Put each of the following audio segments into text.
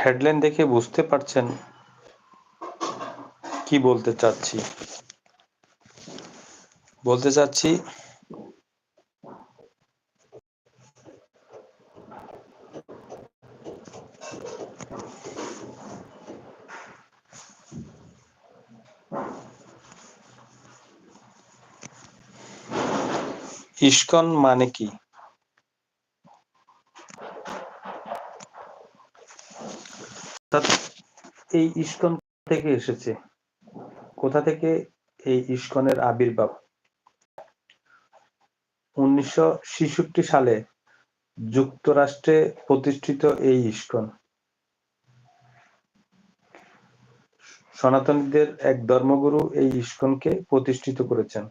Headline দেখে বুঝতে পারছেন কি বলতে চাচ্ছি। বলতে চাচ্ছি ইস্কন মানে কি? এই ইস্কন থেকে এসেছে। কোথা থেকে? এই ইস্কনের আবির্ভাব। উনিশশো সালে যুক্তরাষ্ট্রে প্রতিষ্ঠিত এই ইস্কন। সনাতনীদের এক ধর্মগুরু এই ইস্কনকে প্রতিষ্ঠিত করেছেন।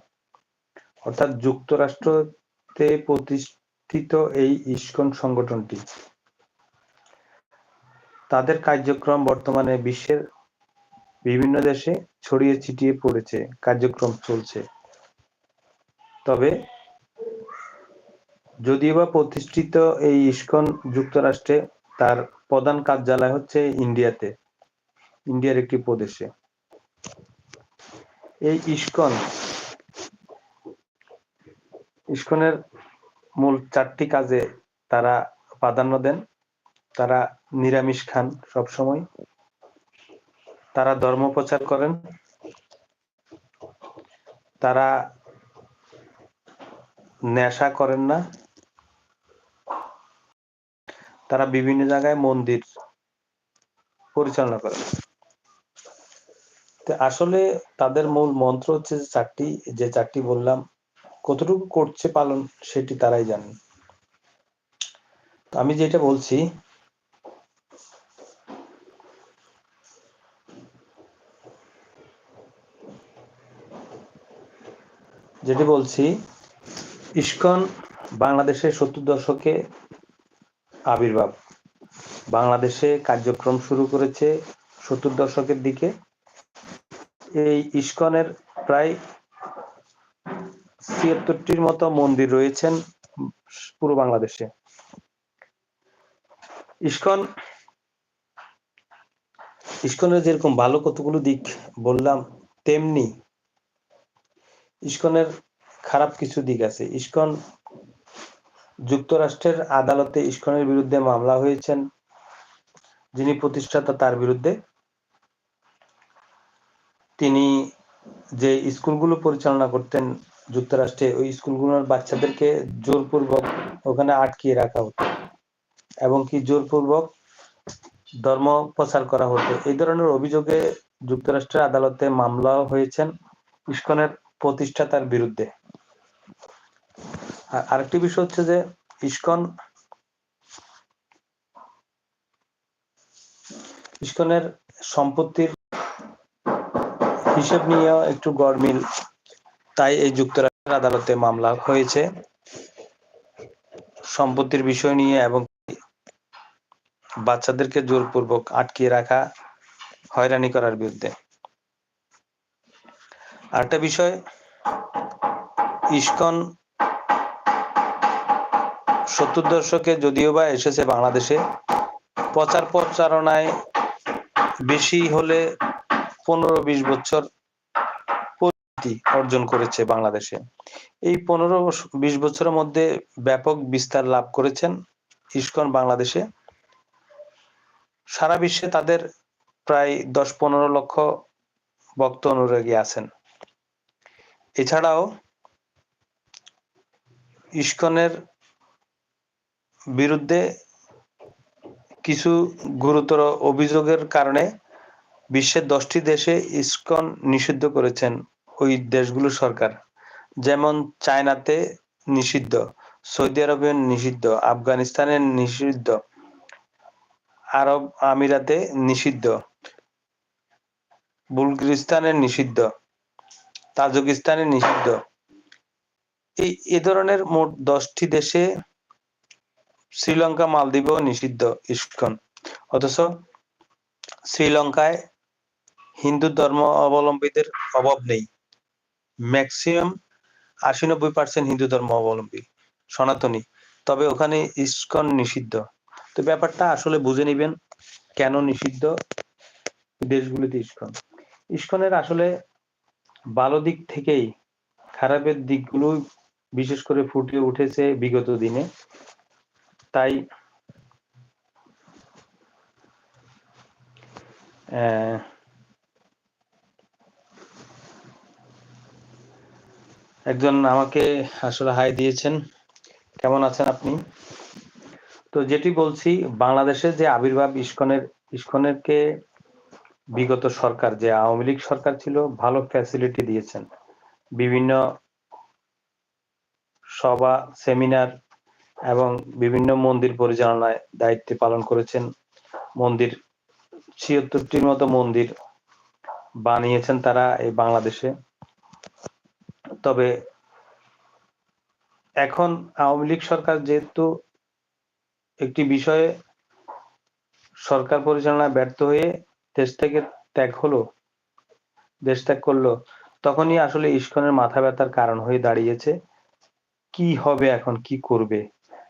অর্থাৎ যুক্তরাষ্ট্রতে প্রতিষ্ঠিত এই ইস্কন সংগঠনটি। তাদের কার্যক্রম বর্তমানে বিশ্বের বিভিন্ন দেশে ছড়িয়ে ছিটিয়ে পড়েছে, কার্যক্রম চলছে। তবে যদিও বা প্রতিষ্ঠিত এই ইস্কন যুক্তরাষ্ট্রে তার প্রধান কার্যালয় হচ্ছে ইন্ডিয়াতে, ইন্ডিয়ার একটি প্রদেশে। এই ইস্কন, ইস্কনের মূল চারটি কাজে তারা প্রাধান্য দেন। তারা নিরামিষ খান সবসময়। তারা ধর্ম প্রচার করেন। তারা নেশা করেন না। তারা বিভিন্ন জায়গায় মন্দির পরিচালনা করেন। আসলে তাদের মূল মন্ত্র হচ্ছে যে চারটি যে চারটি বললাম, কতটুকু করছে পালন সেটি তারাই জানেন। আমি যেটা বলছি যেটি বলছি, ইস্কন বাংলাদেশের সত্তর দশকে আবির্ভাব। বাংলাদেশে কার্যক্রম শুরু করেছে সত্তর দশকের দিকে। এই ইস্কনের প্রায় ছিয়াত্তরটির মতো মন্দির রয়েছেন পুরো বাংলাদেশে। ইস্কন, ইস্কনের যেরকম ভালো কতগুলো দিক বললাম, তেমনি ইস্কনের খারাপ কিছু দিক আছে। ইস্কন যুক্তরাষ্ট্রের আদালতে ইস্কনের বিরুদ্ধে মামলা হয়েছেন, যিনি প্রতিষ্ঠাতা তার বিরুদ্ধে। তিনি যে স্কুলগুলো পরিচালনা করতেন যুক্তরাষ্ট্রে, ওই স্কুলগুলোর বাচ্চাদেরকে জোরপূর্বক ওখানে আটকিয়ে রাখা হতো এবং কি জোরপূর্বক ধর্ম প্রচার করা হতো। এই ধরনের অভিযোগে যুক্তরাষ্ট্রের আদালতে মামলা হয়েছেন। ইস্কনের প্রতিষ্ঠাতার বিরুদ্ধে। আর আরেকটি বিষয় হচ্ছে যে, ইস্কন ইস্কনের সম্পত্তির হিসেব নিয়েও একটু গড়মিল তাই এই যুক্তরাষ্ট্রের আদালতে মামলা হয়েছে। সম্পত্তির বিষয় নিয়ে এবং বাচ্চাদেরকে জোরপূর্বক আটকিয়ে রাখা হয়রানি করার বিরুদ্ধে। আরেকটা বিষয়, ইস্কন সত্তর দশকে যদিও বা এসেছে বাংলাদেশে, প্রচার প্রচারণায় বেশি হলে পনেরো বিশ বছর অর্জন করেছে বাংলাদেশে। এই পনেরো বিশ বছরের মধ্যে ব্যাপক বিস্তার লাভ করেছেন ইস্কন বাংলাদেশে। সারা বিশ্বে তাদের প্রায় দশ পনেরো লক্ষ ভক্ত অনুরাগী আছেন। এছাড়াও ইস্কনের বিরুদ্ধে কিছু গুরুতর অভিযোগের কারণে বিশ্বের দশটি দেশে ইস্কন নিষিদ্ধ করেছেন ওই দেশগুলোর সরকার। যেমন চায়নাতে নিষিদ্ধ, সৌদি আরবে নিষিদ্ধ, আফগানিস্তানে নিষিদ্ধ, আরব আমিরাতে নিষিদ্ধ বুলগিরিস্তানের নিষিদ্ধ। তাজিকিস্তানে নিষিদ্ধ। এই, এ ধরনের মোট দশটি দেশে শ্রীলঙ্কা, মালদ্বীপও নিষিদ্ধ ইস্কন। অথচ শ্রীলঙ্কায় হিন্দু ধর্ম অবলম্বীদের অভাব নেই। ম্যাক্সিমাম আশি নব্বই পার্সেন্ট হিন্দু ধর্ম অবলম্বী, সনাতনী। তবে ওখানে ইস্কন নিষিদ্ধ। তো ব্যাপারটা আসলে বুঝে নিবেন কেন নিষিদ্ধ দেশগুলিতে ইস্কন। ইস্কনের আসলে ভালো দিক থেকেই খারাপের দিকগুলো বিশেষ করে ফুটে উঠেছে বিগত দিনে। তাই একজন আমাকে আসলে হাই দিয়েছেন। কেমন আছেন আপনি? তো যেটি বলছি বাংলাদেশের যে আবির্ভাব ইস্কনের, ইস্কনেরকে বিগত সরকার, যে আওয়ামী লীগ সরকার ছিল, ভালো ফ্যাসিলিটি দিয়েছেন। বিভিন্ন সভা সেমিনার এবং বিভিন্ন মন্দির পরিচালনায় দায়িত্ব পালন করেছেন। মন্দির, ছিয়াত্তরটির মতো মন্দির বানিয়েছেন তারা এই বাংলাদেশে। তবে এখন আওয়ামী লীগ সরকার যেহেতু একটি বিষয়ে সরকার পরিচালনায় ব্যর্থ হয়ে দেশ থেকে ত্যাগ হলো? দেশ ত্যাগ করল? তখনই আসলে ইস্কনের মাথা ব্যথার কারণ হয়ে দাঁড়িয়েছে। কি হবে এখন? কি করবে?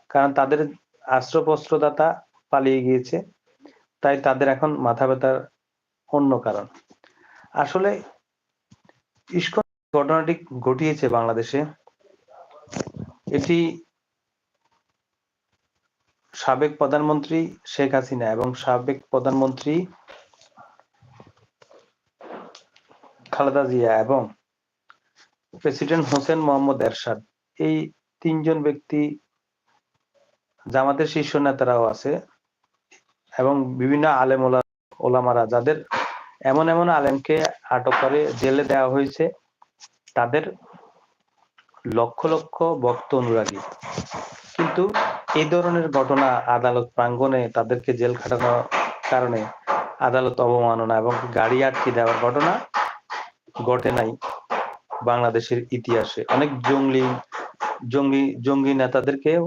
কারণ তাদের আশ্রপস্ত্রদাতা পালিয়ে গিয়েছে। তাই তাদের এখন মাথা ব্যথার অন্য কারণ। আসলে ইস্কন ঘটনাটি ঘটিয়েছে বাংলাদেশে। এটি সাবেক প্রধানমন্ত্রী শেখ হাসিনা এবং সাবেক প্রধানমন্ত্রী খালেদা জিয়া এবং প্রেসিডেন্ট হোসেন মোহাম্মদ এরশাদ, এই তিনজন ব্যক্তি জামাতের শীর্ষ নেতারাও আছে এবং বিভিন্ন আলেম ওলামারা যাদের এমন এমন আলেমকে আটক করে জেলে দেওয়া হয়েছে, তাদের লক্ষ লক্ষ ভক্ত অনুরাগী। কিন্তু এই ধরনের ঘটনা আদালত প্রাঙ্গণে তাদেরকে জেল খাটানোর কারণে আদালত অবমাননা এবং গাড়ি আটকে দেওয়ার ঘটনা ঘটে নাই বাংলাদেশের ইতিহাসে। অনেক জঙ্গলি, জঙ্গি জঙ্গি নেতাদেরকেও,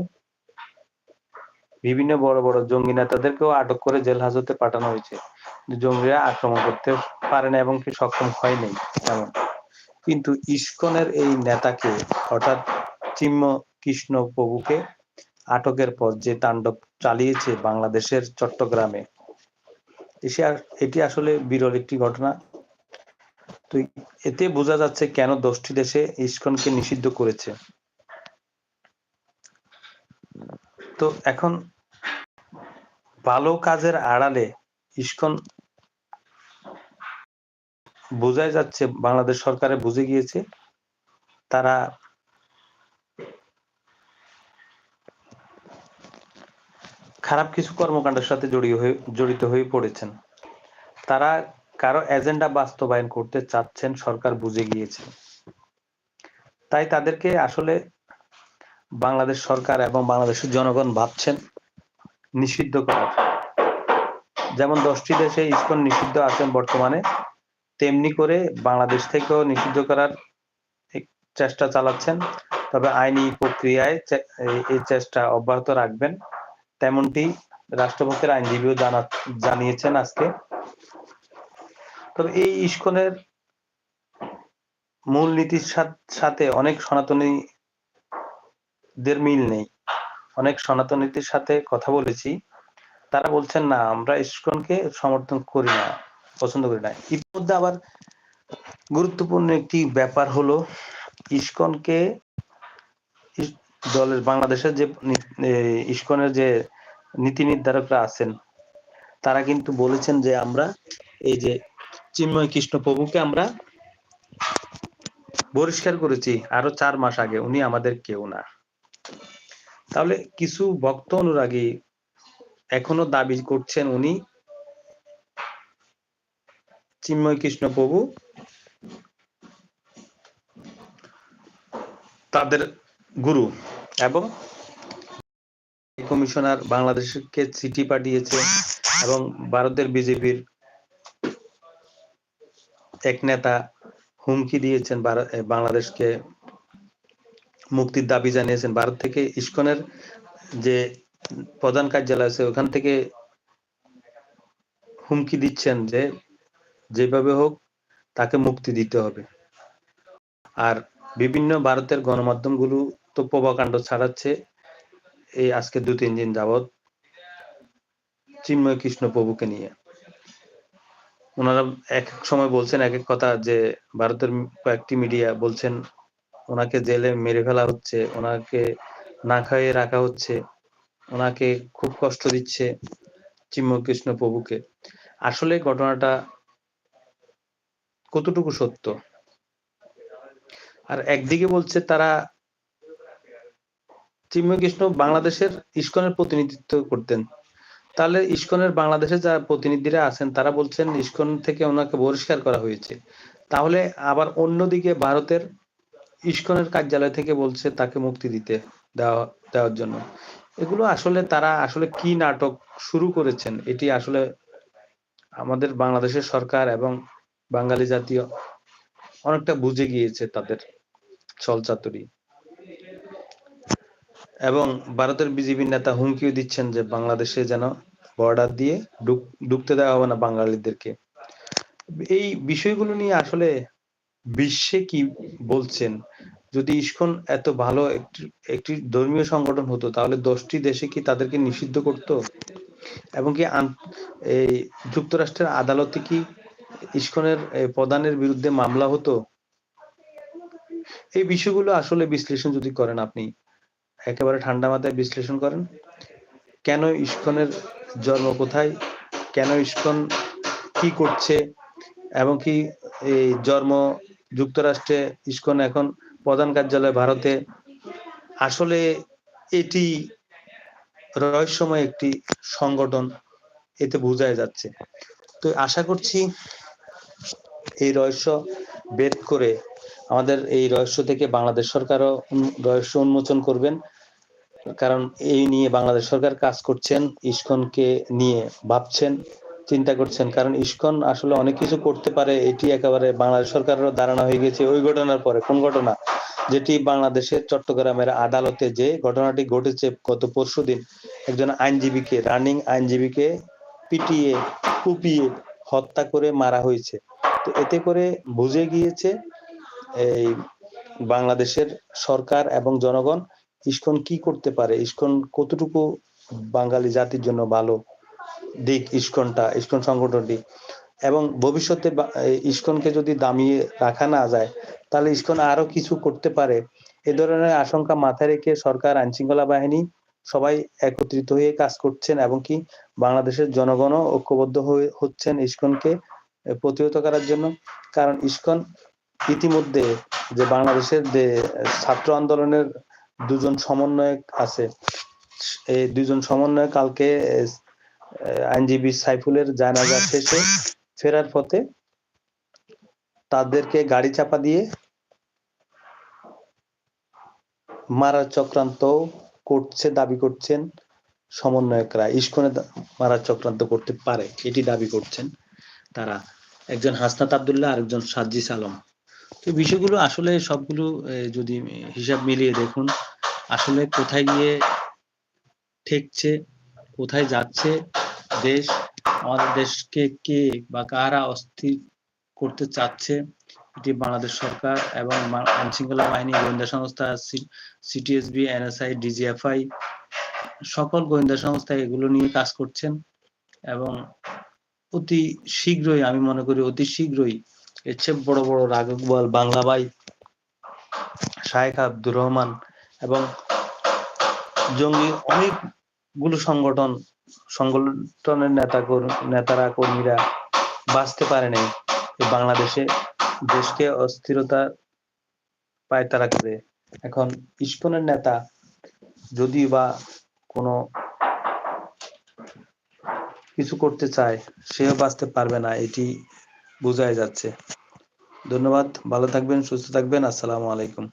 বিভিন্ন বড় বড় জঙ্গি নেতাদেরকেও আটক করে জেল হাজতে পাঠানো হয়েছে। জঙ্গিরা আক্রমণ করতে পারে না এবং কি সক্ষম হয়নি এমন কিন্তু ইস্কনের এই নেতাকে, অর্থাৎ চিম্ম কৃষ্ণ প্রভুকে আটকের পর যে তাণ্ডব চালিয়েছে বাংলাদেশের চট্টগ্রামে এটি আসলে বিরল একটি ঘটনা। তো এতে বোঝা যাচ্ছে কেন দশটি দেশে ইস্কনকে নিষিদ্ধ করেছে। তো এখন ভালো কাজের আড়ালে ইস্কন বোঝাই যাচ্ছে, বাংলাদেশ সরকারে বুঝে গিয়েছে, তারা খারাপ কিছু কর্মকাণ্ডের সাথে জড়িয়ে হয়ে, জড়িত হয়ে পড়েছেন। তারা কারও এজেন্ডা বাস্তবায়ন করতে চাচ্ছেন সরকার বুঝে গিয়েছে। তাই তাদেরকে আসলে বাংলাদেশ সরকার এবং বাংলাদেশের জনগণ ভাবছেন নিষিদ্ধ করার। যেমন দশটি দেশে ইস্কন নিষিদ্ধ আছেন বর্তমানে, তেমনি করে বাংলাদেশ থেকেও নিষিদ্ধ করার চেষ্টা চালাচ্ছেন। তবে আইনি প্রক্রিয়ায় এই- চেষ্টা অব্যাহত রাখবেন। তেমনটি রাষ্ট্রপক্ষের আইনজীবীও জানা, জানিয়েছেন আজকে। তবে এই ইস্কনের মূল নীতির সাথ- অনেক সনাতনীদের মিল নেই। অনেক সনাতনীদের সাথে কথা বলেছি। তারা বলছেন, না, আমরা ইস্কনকে সমর্থন করি না, পছন্দ করি না। ইতিমধ্যে আবার গুরুত্বপূর্ণ একটি ব্যাপার হলো, ইস্কনকে দলের বাংলাদেশের যে ইস্কনের যে নীতি নির্ধারকরা আছেন, তারা কিন্তু বলেছেন যে আমরা এই যে চিন্ময় কৃষ্ণ প্রভুকে আমরা বহিষ্কার করেছি আরও চার মাস আগে, উনি আমাদের কেউ না। তাহলে কিছু ভক্ত অনুরাগী এখনও দাবি করছেন উনি চিন্ময় কৃষ্ণ প্রভু তাদের গুরু এবং কমিশনার বাংলাদেশকে চিঠি পাঠিয়েছে এবং ভারতের বিজেপির এক নেতা হুমকি দিয়েছেন বাংলাদেশকে মুক্তির দাবি জানিয়েছেন। ভারত থেকে ইস্কনের যে প্রধান কার্যালয় আছে, ওখান থেকে হুমকি দিচ্ছেন যে যেভাবে হোক তাকে মুক্তি দিতে হবে। আর বিভিন্ন ভারতের গণমাধ্যমগুলো তো প্রভাকাণ্ড ছাড়াচ্ছে, এই আজকে দু তিন দিন যাবৎ চিন্ময় কৃষ্ণ প্রভুকে নিয়ে। ওনারা এক এক সময় বলছেন, এক এক কথা যে ভারতের কয়েকটি মিডিয়া বলছেন, ওনাকে জেলে মেরে ফেলা হচ্ছে, ওনাকে না খাইয়ে রাখা হচ্ছে, ওনাকে খুব কষ্ট দিচ্ছে চিম্মকৃষ্ণ প্রভুকে। আসলে ঘটনাটা কতটুকু সত্য? আর একদিকে বলছে তারা চিন্ময় কৃষ্ণ বাংলাদেশের ইস্কনের প্রতিনিধিত্ব করতেন। তাহলে ইস্কনের বাংলাদেশে যারা প্রতিনিধিরা আছেন, তারা বলছেন ইস্কন থেকে ওনাকে বহিষ্কার করা হয়েছে। তাহলে আবার অন্যদিকে ভারতের ইস্কনের কার্যালয় থেকে বলছে তাকে মুক্তি দিতে দেওয়া, দেওয়ার জন্য। এগুলো আসলে তারা আসলে কি নাটক শুরু করেছেন, এটি আসলে আমাদের বাংলাদেশের সরকার এবং বাঙালি জাতীয় অনেকটা বুঝে গিয়েছে তাদের ছলচাতুরি এবং ভারতের বিজেপি নেতা হুমকিও দিচ্ছেন যে বাংলাদেশে যেন বর্ডার দিয়ে ঢুকতে দেওয়া হবে না বাঙালিদেরকে। এই বিষয়গুলো নিয়ে আসলে বিশ্বে কি বলছেন? যদি ইস্কন এত ভালো একটি একটি ধর্মীয় সংগঠন হতো, তাহলে দশটি দেশে কি তাদেরকে নিষিদ্ধ করত? এবং কি এই যুক্তরাষ্ট্রের আদালতে কি ইস্কনের প্রধানের বিরুদ্ধে মামলা হতো? এই বিষয়গুলো আসলে বিশ্লেষণ যদি করেন আপনি। একেবারে ঠান্ডা মাথায় বিশ্লেষণ করেন। কেন ইস্কনের জন্ম কোথায়? কেন ইস্কন কি করছে? এবং কি এই জন্ম যুক্তরাষ্ট্রে ইস্কন এখন প্রধান কার্যালয় ভারতে? আসলে এটি রহস্যময় একটি সংগঠন, এতে বোঝাই যাচ্ছে। তো আশা করছি এই রহস্য বেদ করে আমাদের এই রহস্য থেকে বাংলাদেশ সরকারও রহস্য উন্মোচন করবেন। কারণ এই নিয়ে বাংলাদেশ সরকার কাজ করছেন, ইস্কনকে নিয়ে ভাবছেন, চিন্তা করছেন। কারণ ইস্কন আসলে অনেক কিছু করতে পারে, এটি একেবারে বাংলাদেশ সরকারেরও ধারণা হয়ে গেছে ওই ঘটনার পরে। কোন ঘটনা? যেটি বাংলাদেশের চট্টগ্রামের আদালতে যে ঘটনাটি ঘটেছে গত পরশু দিন, একজন আইনজীবীকে, রানিং আইনজীবীকে পিটিয়ে, কুপিয়ে হত্যা করে মারা হয়েছে। তো এতে করে বুঝে গিয়েছে এই বাংলাদেশের সরকার এবং জনগণ ইস্কন কি করতে পারে? ইস্কন কতটুকু বাঙালি জাতির জন্য ভালো দিক ইস্কনটা, ইস্কন সংগঠনটি? এবং ভবিষ্যতে ইস্কনকে যদি দামিয়ে রাখা না যায়, তাহলে ইস্কন আরও কিছু করতে পারে। এ ধরনের আশঙ্কা মাথায় রেখে সরকার আইন শৃঙ্খলা বাহিনী সবাই একত্রিত হয়ে কাজ করছেন এবং কি বাংলাদেশের জনগণও ঐক্যবদ্ধ হয়ে হচ্ছেন ইস্কনকে প্রতিহত করার জন্য। কারণ ইস্কন ইতিমধ্যে যে বাংলাদেশের যে ছাত্র আন্দোলনের দুজন সমন্বয়ক আছে। এই দুজন সমন্বয় কালকে আইনজীবী সাইফুলের জানাজা শেষে ফেরার পথে তাদেরকে গাড়ি চাপা দিয়ে মারার চক্রান্ত করছে, দাবি করছেন সমন্বয়করা। ইস্কনে মারার চক্রান্ত করতে পারে, এটি দাবি করছেন তারা। একজন হাসনাত আবদুল্লাহ, আরেকজন সাজ্জিস আলম। তো বিষয়গুলো আসলে সবগুলো যদি হিসাব মিলিয়ে দেখুন, আসলে কোথায় গিয়ে ঠেকছে, কোথায় যাচ্ছে দেশ, আমাদের দেশকে কে বা কারা অস্থির করতে চাচ্ছে, এটি বাংলাদেশ সরকার এবং আইন শৃঙ্খলা বাহিনী, গোয়েন্দা সংস্থা সিটিএসবি, এনএসআই, ডিজিএফআই, সকল গোয়েন্দা সংস্থা এগুলো নিয়ে কাজ করছেন এবং অতি শীঘ্রই, আমি মনে করি অতি শীঘ্রই এর চেয়ে বড় বড় রাঘব বাংলা ভাই শাহেখ আব্দুর রহমান এবং জঙ্গি অনেকগুলো সংগঠন, সংগঠনের নেতা নেতারা, কর্মীরা বাঁচতে পারে নাই। বাংলাদেশে দেশকে অস্থিরতা পায় তারা করে। এখন ইস্কনের নেতা যদি বা কোনো কিছু করতে চায়, সেও বাঁচতে পারবে না। এটি বোঝাই যাচ্ছে। ধন্যবাদ ভালো থাকবেন সুস্থ থাকবেন আসসালামু আলাইকুম।